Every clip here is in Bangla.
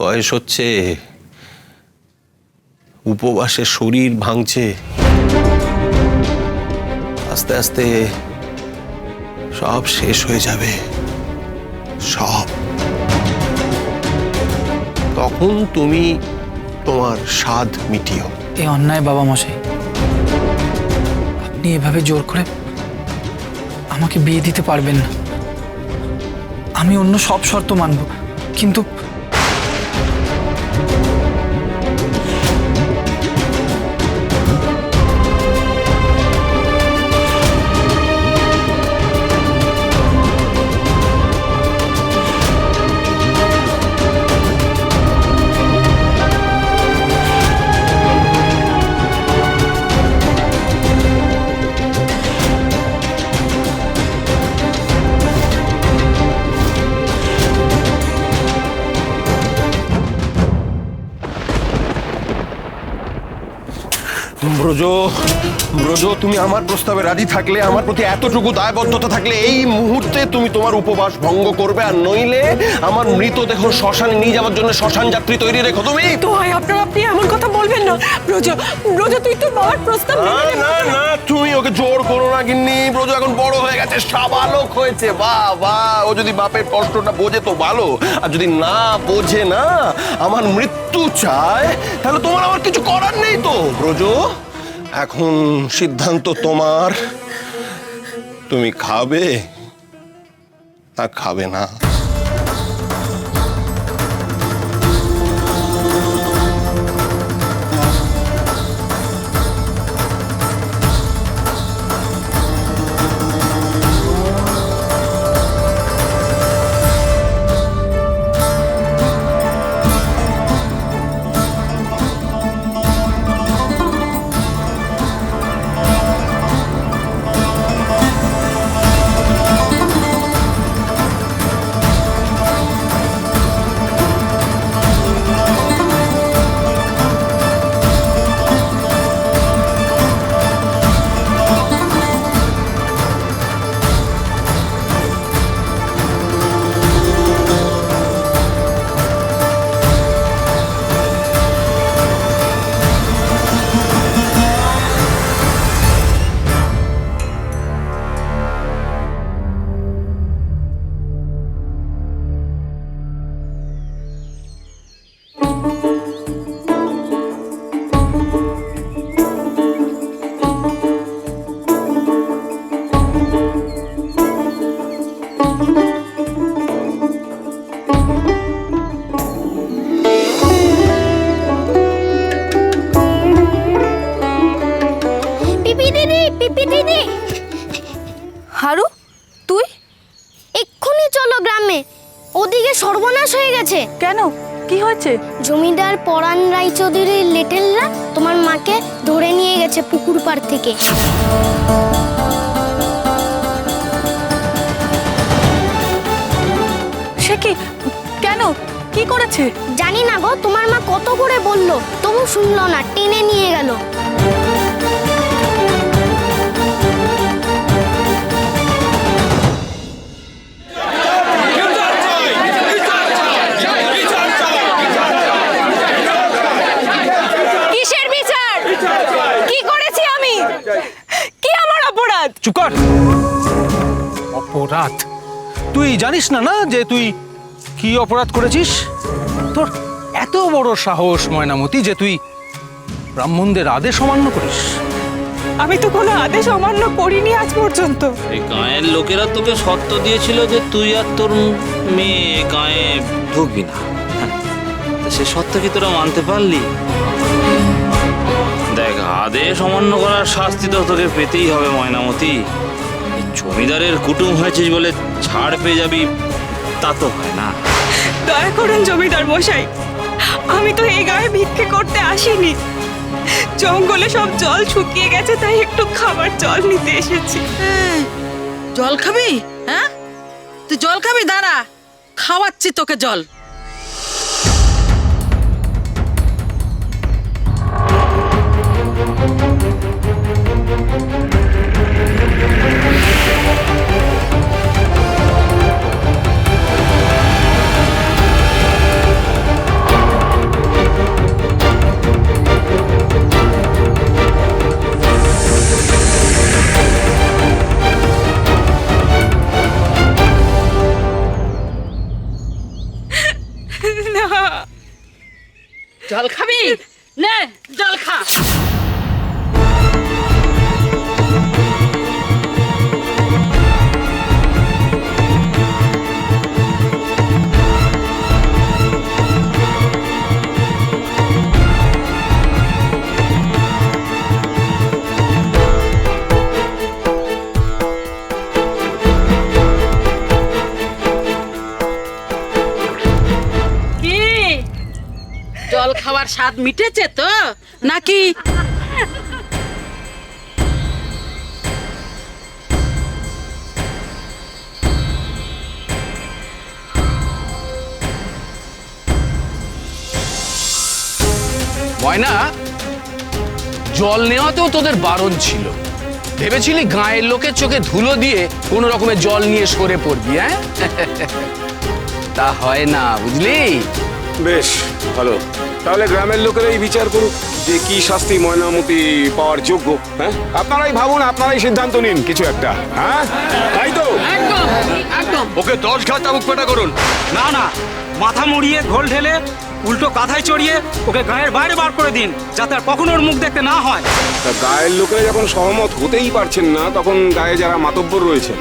বয়স হচ্ছে, উপবাসে শরীর ভাঙছে। আস্তে আস্তে সব শেষ হয়ে যাবে। সব। তখন তুমি তোমার স্বাদ মিটিও। এ অন্যায় বাবা মশাই, আপনি এভাবে জোর করে আমাকে বিয়ে দিতে পারবেন না। আমি অন্য সব শর্ত মানব, কিন্তু ব্রজ ব্রজ তুমি আমার প্রস্তাবে রাজি থাকলে আমার প্রতি এতটুকু দায়বদ্ধতা থাকলে এই মুহূর্তে তুমি তোমার উপবাস ভঙ্গ করবে। আর নইলে আমার মৃতদেহ শ্মশানে নিয়ে যাওয়ার জন্য শ্মশান যাত্রী তৈরি রেখো তুমি। তো হয় আপনার আপনি এমন কথা বলবেন না। ব্রজ ব্রজ তুই তো বাবার প্রস্তাব না না না তুমি ওকে জোর করো না গিন্নি। ব্রজ এখন বড় হয়ে গেছে সাবালক হয়েছে। বাহ বাহ ও যদি বাপের কষ্টটা বোঝে তো ভালো। আর যদি না বোঝে না আমার মৃত্যু চায় তাহলে তোমার আমার কিছু করার নেই তো ব্রজ। এখন সিদ্ধান্ত তোমার। তুমি খাবে না খাবে না। পাড় থেকে। সে কি? কেন? কি করেছে? জানি না গো তোমার মা কত করে বলল তবু শুনলো না টেনে নিয়ে গেল। চুপ কর। অপরাধ। তুই জানিস না না যে তুই কি অপরাধ করেছিস? তোর এত বড় সাহস ময়নামতি যে তুই ব্রাহ্মণদের আদেশ অমান্য করিস। আমি তো কোনো আদেশ অমান্য করিনি আজ পর্যন্ত। এই গাঁয়ের লোকেরা তোকে শর্ত দিয়েছিল যে তুই আর তোর মেয়ে গাঁয়ে ঢুকবি না। হ্যাঁ, তা সে শর্ত কি তোরা মানতে পারলি? আদেশ অমান্য করার শাস্তি তো তোকে পেতেই হবে ময়নামতি। জমিদারের কুটুম হয়েছিস বলে ছাড় পেয়ে যাবি তা তো হয় না। দয়া করুন জমিদার মশাই আমি তো এই গায়ে ভিক্ষে করতে আসিনি। জঙ্গলে সব জল শুকিয়ে গেছে তাই একটু খাবার জল নিতে এসেছি। জল খাবি হ্যাঁ? তুই জল খাবি দাঁড়া খাওয়াচ্ছি তোকে জল। স্বাদ মিটেছে তো? নাকি? ময়না জল নেওয়াতেও তোদের বারণ ছিল। ভেবেছিলি গায়ের লোকের চোখে ধুলো দিয়ে কোনো রকমের জল নিয়ে সরে পড়বি হ্যাঁ? তা হয় না বুঝলি? বেশ ভালো। তাহলে গ্রামের লোকেরাই বিচার করুক যে কি শাস্তি ময়নামতি পাওয়ার যোগ্য হ্যাঁ? আপনারাই ভাবুন আপনারাই সিদ্ধান্ত নিন কিছু একটা হ্যাঁ? তাই তো? একদম একদম। ওকে দশ ঘাট চাবুক পেটা করুন। না না মাথা মুড়িয়ে ঘোল ঢেলে উল্টো কাঁথায় চড়িয়ে ওকে গায়ের বাইরে বার করে দিন যাতে আর কখনো ওর মুখ দেখতে না হয়। তা গায়ের লোকেরা যখন সহমত হতেই পারছেন না তখন গায়ে যারা মাতব্বর রয়েছেন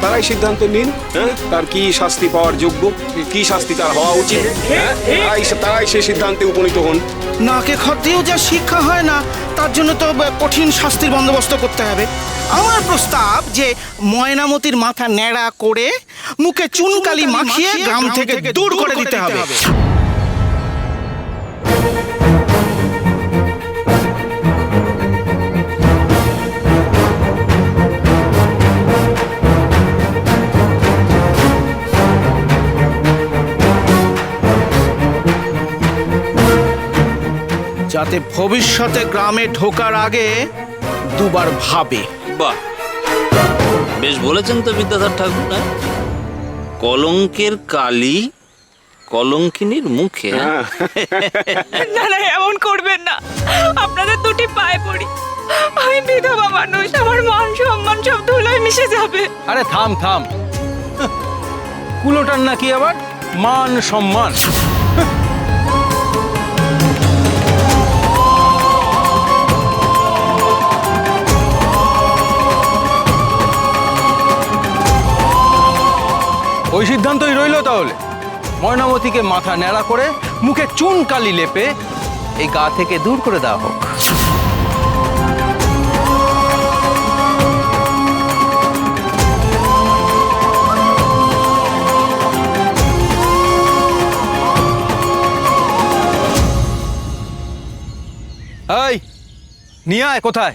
তারাই সিদ্ধান্ত নিন হ্যাঁ? তার কি শাস্তি পাওয়ার যোগ্য কি শাস্তি তার হওয়া উচিত। হ্যাঁ? তারাই তারাই সে সিদ্ধান্তে উপনীত হন। নাকে খত দিয়েও যা শিক্ষা হয় না তার জন্য তো কঠিন শাস্তির বন্দোবস্ত করতে হবে। আমার প্রস্তাব যে ময়নামতির মাথা ন্যাড়া করে মুখে চুনকালি মাখিয়ে গ্রাম থেকে দূর করে দিতে হবে। যাতে ভবিষ্যতে গ্রামে ঢোকার আগে দুবার ভাবে। বাহ। বেশ বলেছেন তো বিদ্যাধর ঠাকুর? কলঙ্কের কালি কলঙ্কিনীর মুখে। হ্যাঁ? না না এমন করবেন না। আপনাদের দুটি পায়ে পড়ি। আমি বিধবা মানুষ আমার মান সম্মান সব ধুলোয় মিশে যাবে। আরে থাম থাম। কুলোটার নাকি আবার মান সম্মান? ওই সিদ্ধান্তই রইল তাহলে। ময়নামতিকে মাথা ন্যাড়া করে মুখে চুন কালি লেপে এই গা থেকে দূর করে দেওয়া হোক। এই নিয়ে আয় কোথায়?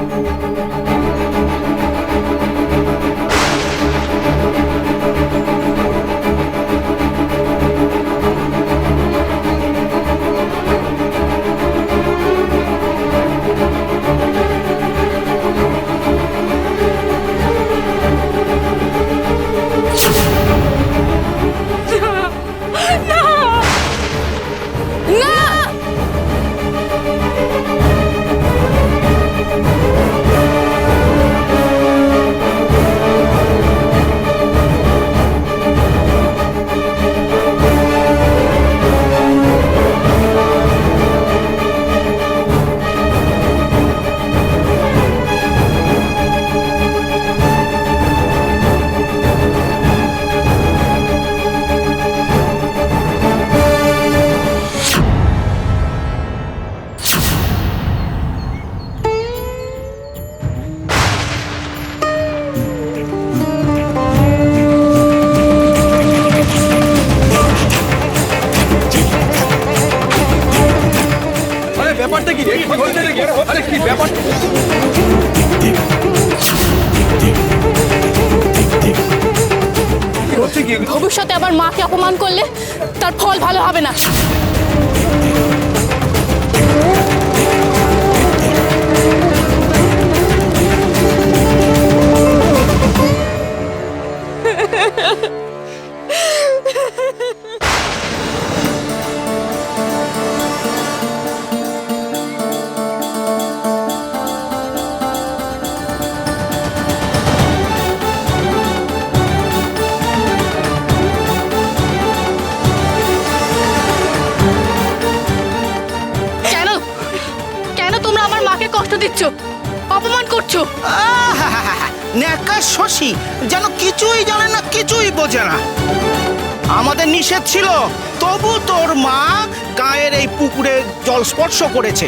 স্পর্শ করেছে।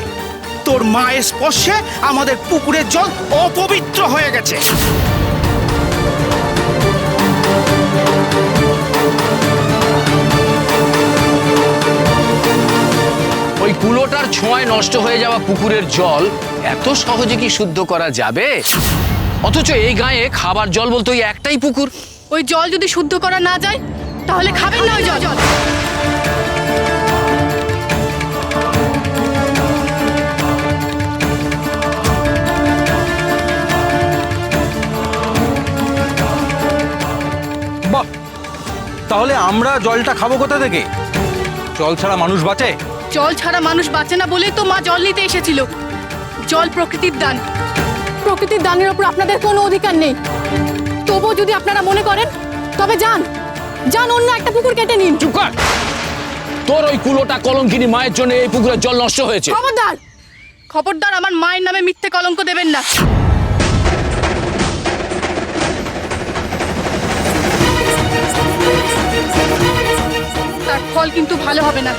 তোর মায়ের স্পর্শে আমাদের পুকুরের জল অপবিত্র হয়ে গেছে। ওই কুলোটার ছোঁয়ায় নষ্ট হয়ে যাওয়া পুকুরের জল এত সহজে কি শুদ্ধ করা যাবে? অথচ এই গায়ে খাবার জল বলতে ওই একটাই পুকুর। ওই জল যদি শুদ্ধ করা না যায় তাহলে খাবেন না ওই জল। তাহলে আমরা জলটা খাব কোথা থেকে? জল ছাড়া মানুষ বাঁচে? জল ছাড়া মানুষ বাঁচে না বলেই তো মা জল নিতে এসেছিল। জল প্রকৃতির দান। প্রকৃতির দানের ওপর আপনাদের কোনো অধিকার নেই। তবুও যদি আপনারা মনে করেন তবে যান। যান অন্য একটা পুকুর কেটে নিন। চুপ কর! তোর ওই কুলোটা কলঙ্কিনী মায়ের জন্য এই পুকুরের জল নষ্ট হয়েছে। খবরদার! খবরদার আমার মায়ের নামে মিথ্যে কলঙ্ক দেবেন না। ফল কিন্তু ভালো হবে না।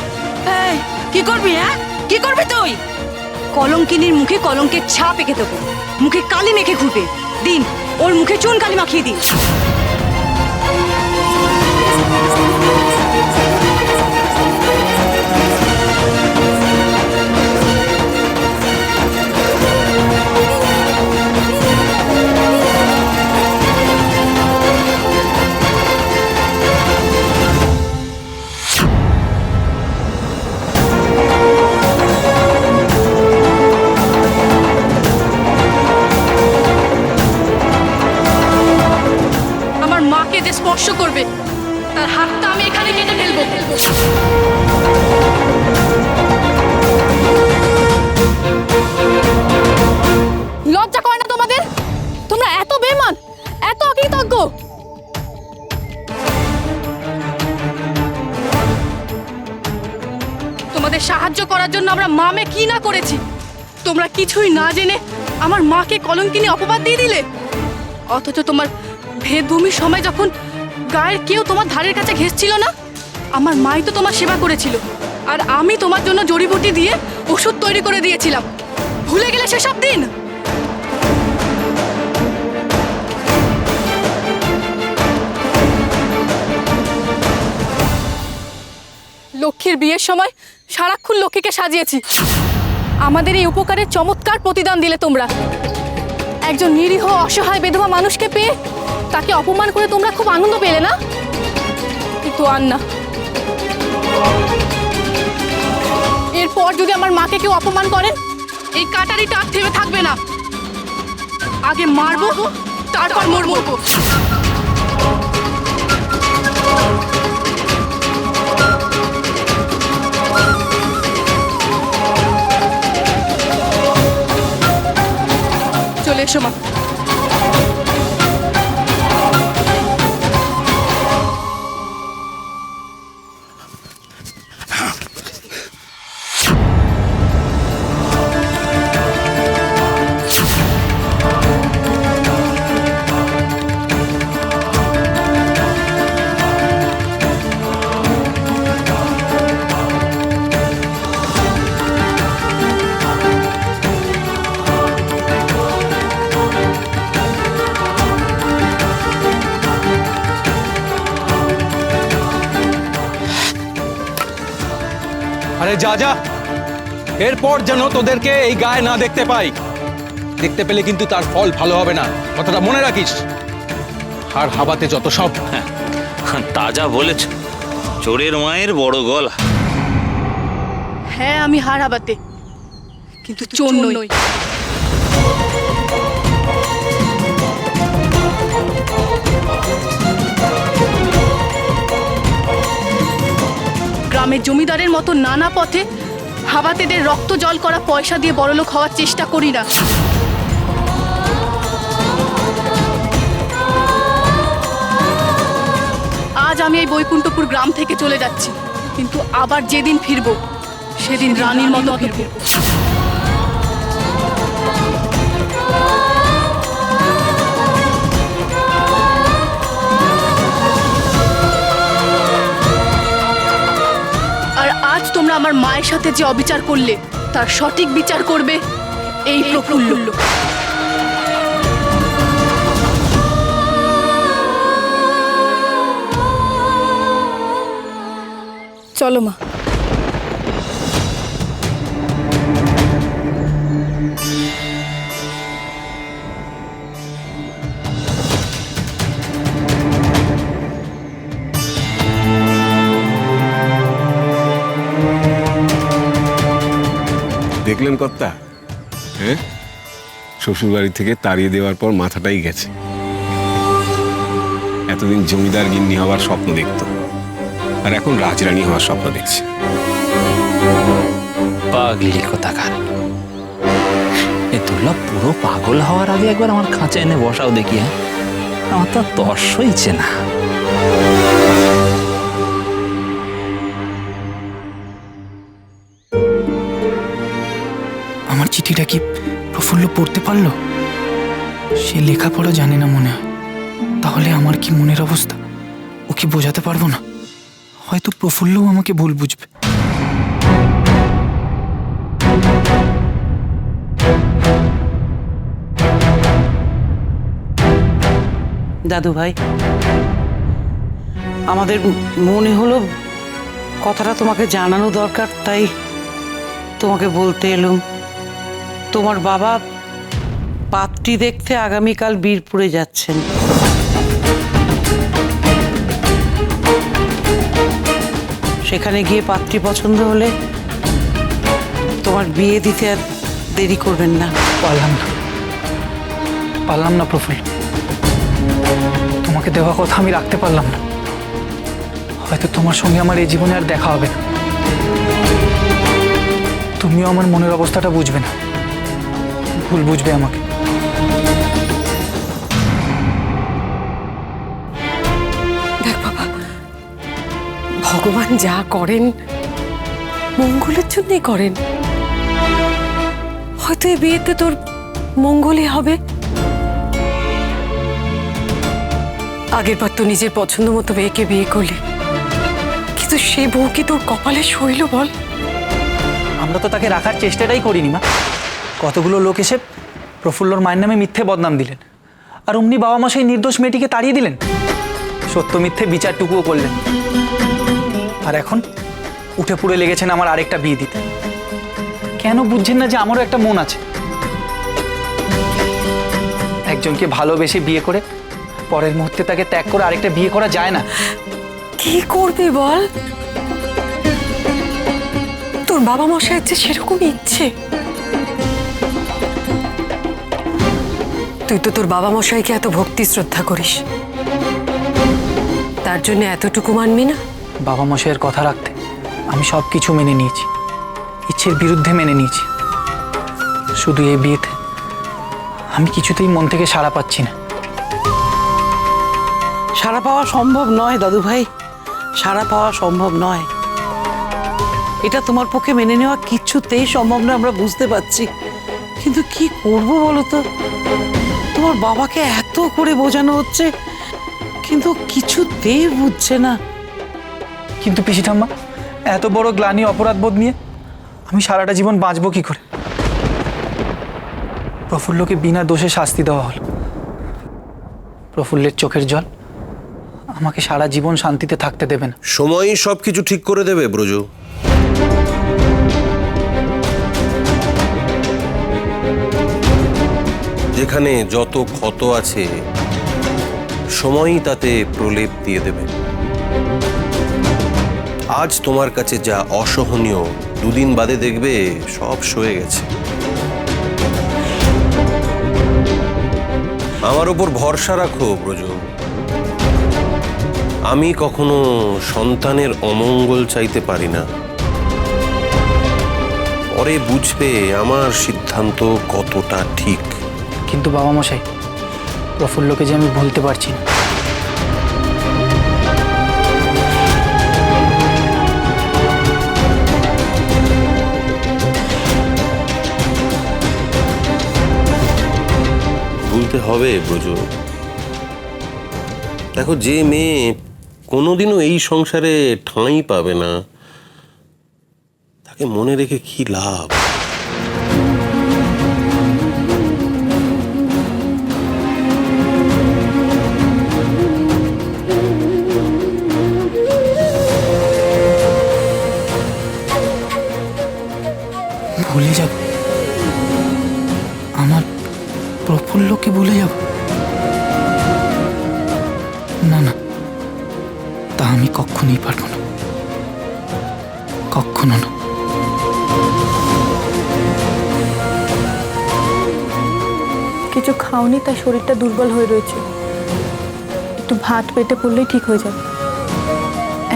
এই, কি করবি হ্যাঁ? কি করবি তুই? কলঙ্কিনীর মুখে কলঙ্কের ছাপ এঁকে দেবো। মুখে কালি মেখে ঘুরবে। দিন ওর মুখে চুন কালি মাখিয়ে দিন। তোমাদের সাহায্য করার জন্য আমরা মামে কি না করেছি? তোমরা কিছুই না জেনে আমার মাকে কলঙ্কিনী অপবাদ দিয়ে দিলে? অথচ তোমার ভেদভূমির সময় যখন গায়ের কেউ তোমার ধারের কাছে ঘেসছিল না, আমার মাই তো তোমার সেবা করেছিল। আর আমি তোমার জন্য জড়িবুটি দিয়ে ওষুধ তৈরি করে দিয়েছিলাম। ভুলে গেলে সেসব দিন? লক্ষ্মীর বিয়ের সময় সারাক্ষণ লক্ষ্মীকে সাজিয়েছি। আমাদের এই উপকারের চমৎকার প্রতিদান দিলে তোমরা। একজন নিরীহ, অসহায় বেধবা মানুষকে পেয়ে তাকে অপমান করে তোমরা খুব আনন্দ পেলে না? কিন্তু আর না এরপর যদি আমার মাকে কেউ অপমান করেন, এই কাটারিটা আর থেমে থাকবে না। আগে মারবো, তারপর মরবো। চলে এসো মা যা এরপর যেন তোদেরকে এই গায়ে না দেখতে পাই। দেখতে পেলে কিন্তু তার ফল ভালো হবে না। কথাটা মনে রাখিস। আর হাবাতে যত সব। তা যা বলেছ। চোরের মায়ের বড় গলা। হ্যাঁ আমি হার হাবাতে। কিন্তু চোর নই। গ্রামের জমিদারের মতো নানা পথে হাবাতেদের রক্ত জল করা পয়সা দিয়ে বড়লোক হওয়ার চেষ্টা করি না। আজ আমি এই বৈকুণ্ঠপুর গ্রাম থেকে চলে যাচ্ছি কিন্তু আবার যেদিন ফিরবো সেদিন রানীর মতো ফিরবো। আমার মায়ের সাথে যে অবিচার করলে তার সঠিক বিচার করবে এই প্রফুল্ল। চলো মা। দেখলেন কর্তা? হ্যাঁ? শ্বশুর বাড়ি থেকে তাড়িয়ে দেওয়ার পর মাথাটাই গেছে। এতদিন জমিদার গিন্নি হওয়ার স্বপ্ন দেখতো। আর এখন রাজরানী হওয়ার স্বপ্ন দেখছে। এ দুর্লভ পুরো পাগল হওয়ার আগে একবার আমার খাঁচা এনে বসাও দেখি হ্যাঁ? আমার তো তর্স হইছে না চিঠিটা কি প্রফুল্ল পড়তে পারল? সে লেখাপড়া জানে না মনে হয়। তাহলে আমার কি মনের অবস্থা? ও কি বোঝাতে পারব না? হয়তো প্রফুল্লও আমাকে ভুল বুঝবে। দাদু ভাই, আমাদের মনে হলো কথাটা তোমাকে জানানো দরকার, তাই তোমাকে বলতে এলুম। তোমার বাবা পাত্রী দেখতে আগামীকাল বীরপুরে যাচ্ছেন। সেখানে গিয়ে পাত্রী পছন্দ হলে তোমার বিয়ে দিতে আর দেরি করবেন না। পারলাম না। পারলাম না প্রফুল্ল তোমাকে দেওয়া কথা আমি রাখতে পারলাম না। হয়তো তোমার সঙ্গে আমার এই জীবনে আর দেখা হবে না। তুমিও আমার মনের অবস্থাটা বুঝবে না। ভুল বুঝবে আমাকে। দেখ বাবা ভগবান যা করেন মঙ্গলের জন্যই করেন। হয়তো এই বিয়েতে তোর মঙ্গলই হবে। আগের বার তো নিজের পছন্দ মতো মেয়েকে বিয়ে করলি। কিন্তু সে বউ কি তোর কপালে সইল বল। আমরা তো তাকে রাখার চেষ্টাটাই করিনি মা। কতগুলো লোক এসে প্রফুল্লর মায়ের নামে মিথ্যে বদনাম দিলেন। আর অমনি বাবা মা সেই নির্দোষ মেয়েটিকে তাড়িয়ে দিলেন। সত্য মিথ্যে বিচারটুকুও করলেন। আর এখন উঠে পুড়ে লেগেছেন আমার আরেকটা বিয়ে দিতে। কেন বুঝছেন না যে আমারও একটা মন আছে? একজনকে ভালোবেসে বিয়ে করে পরের মুহূর্তে তাকে ত্যাগ করে আরেকটা বিয়ে করা যায় না। কি করবি বল? তোর বাবা মশাই যে সেরকম ইচ্ছে। তুই তো তোর বাবা মশাইকে এত ভক্তি শ্রদ্ধা করিস। তার জন্য এতটুকু মানবি না? বাবা মশাইয়ের কথা রাখতে আমি সব কিছু মেনে নিয়েছি। ইচ্ছের বিরুদ্ধে মেনে নিয়েছি। শুধু এই বিয়েতে আমি কিছুতেই মন থেকে সাড়া পাচ্ছি না। সাড়া পাওয়া সম্ভব নয় দাদু ভাই সারা পাওয়া সম্ভব নয়। এটা তোমার পক্ষে মেনে নেওয়া কিছুতেই সম্ভব নয় আমরা বুঝতে পারছি। কিন্তু কি করব বলো তো? তোমার বাবাকে এত করে বোঝানো হচ্ছে কিন্তু কিছুতেই বুঝছে না। কিন্তু পিসি ঠাম্মা এত বড় গ্লানি অপরাধবোধ নিয়ে আমি সারাটা জীবন বাঁচবো কি করে? প্রফুল্লকে বিনা দোষে শাস্তি দেওয়া হলো। প্রফুল্লের চোখের জল আমাকে সারা জীবন শান্তিতে থাকতে দেবে না। সময়ই সব কিছু ঠিক করে দেবে ব্রজ। যেখানে যত ক্ষত আছে, সময়ই তাতে প্রলেপ দিয়ে দেবে। আজ তোমার কাছে যা অসহনীয়, দুদিন বাদে দেখবে সব সয়ে গেছে। আমার ওপর ভরসা রাখো, ব্রজ। আমি কখনো সন্তানের অমঙ্গল চাইতে পারি না। পরে বুঝবে আমার সিদ্ধান্ত কতটা ঠিক। কিন্তু বাবা মশাই প্রফুল্লকে যে আমি ভুলতে পারছি না। ভুলতে হবে ব্রজ। দেখো, যে মেয়ে কোনোদিনও এই সংসারে ঠাঁই পাবে না, তাকে মনে রেখে কি লাভ? ভুলে যাব। আমার প্রফুল্লকে ভুলে যাব। না না তা আমি কখনোই পারব না। কখনো না। কিছু খাওনি তাই শরীরটা দুর্বল হয়ে রয়েছে। একটু ভাত পেটে পড়লেই ঠিক হয়ে যাবে।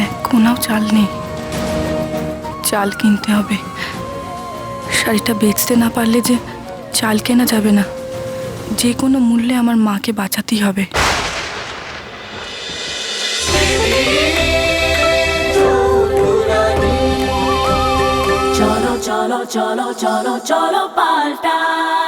এক কোনাও চাল নেই। চাল কিনতে হবে। শাড়িটা বেচতে না পারলে যে চাল কেনা যাবে না যে কোনো মূল্যে আমার মাকে বাঁচাতেই হবে চলো চলো চলো চলো চলো paltai.